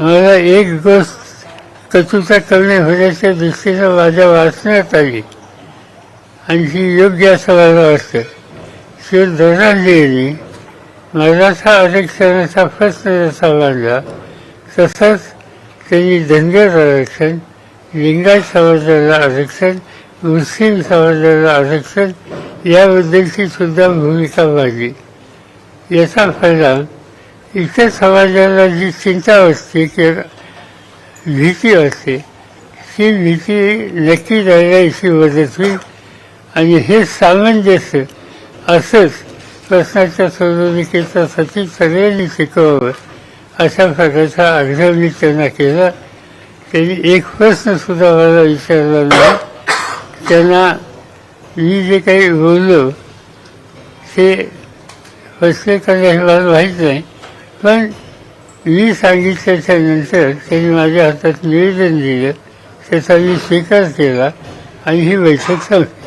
मला एक गोष्ट कचूचा कमी होण्याच्या दृष्टीनं माझ्या वाचण्यात आली. आणि ही योग्य असं मला वाटतं. श्री धोरणांनी मराठा आरक्षणाचा प्रश्न जसा मांडला तसंच त्यांनी धनगर आरक्षण लिंगायत समाजाला आरक्षण मुस्लिम समाजाला आरक्षण याबद्दलची सुद्धा भूमिका मांडली. याचा परिणाम इतर समाजाला जी चिंता असते किंवा भीती असते ती भीती नक्की जाण्याची मदत होईल. आणि हे सामंजस्य असंच प्रश्नाच्या सोडवणुकीचा सगळ्यांनी शिकवावं अशा प्रकारचा आग्रह मी त्यांना केला. त्यांनी एक प्रश्नसुद्धा मला विचारला नाही. त्यांना मी जे काही बोललो ते फसले का नाही मला माहीत नाही. पण मी सांगितल्याच्या नंतर त्यांनी माझ्या हातात निवेदन दिलं. त्याचा मी स्वीकार केला आणि ही बैठक संपली.